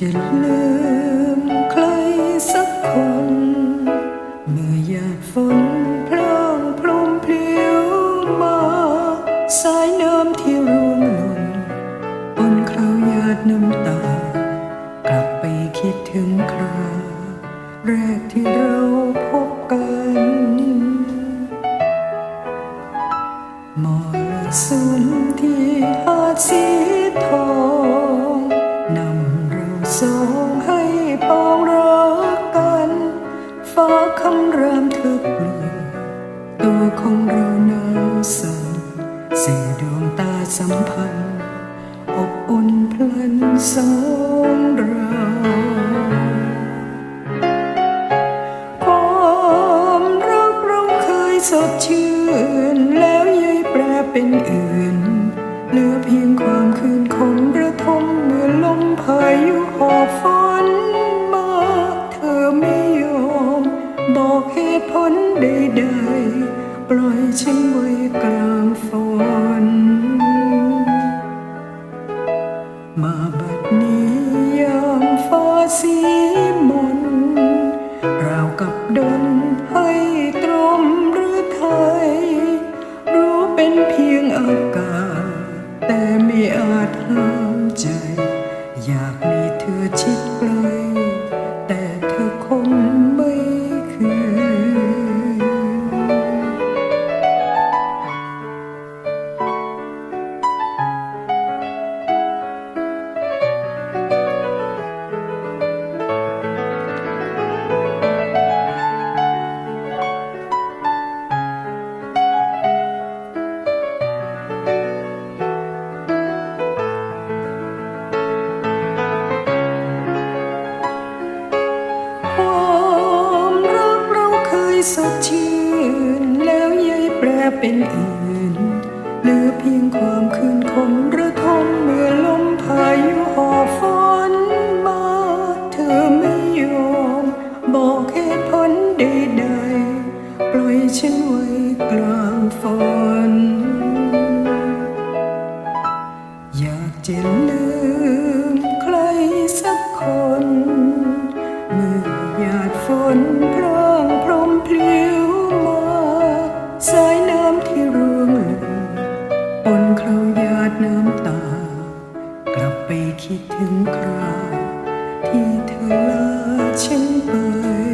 จะลืมใครสักคน เมื่อหยาดฝนพร่างพรมเพลียวมา สายน้ำที่ร่วงหล่นบนคราวหยาดน้ำตา กลับไปคิดถึงคราแรกที่เราพบกันมรสุมที่หาดสีทอง สองให้ปองรักกันฟ้าคำรามเธอเปลี่ยนตัวของเราหนาวสั่นสื่อดวงตาสัมพันธ์ อบอุ่นพลันสองเราความรักเราเคยสดชื่นแล้วยัยแปรเป็นอื่น ใดๆปล่อยฉันไว้กลางฝนมาบัดนี้ยามฟ้าสี สดชื่น แล้วยายแปรเป็นอื่นเหลือเพียงความคืนคง คิดถึงคราวที่เธอลาฉันไปที่เธอลาฉันไป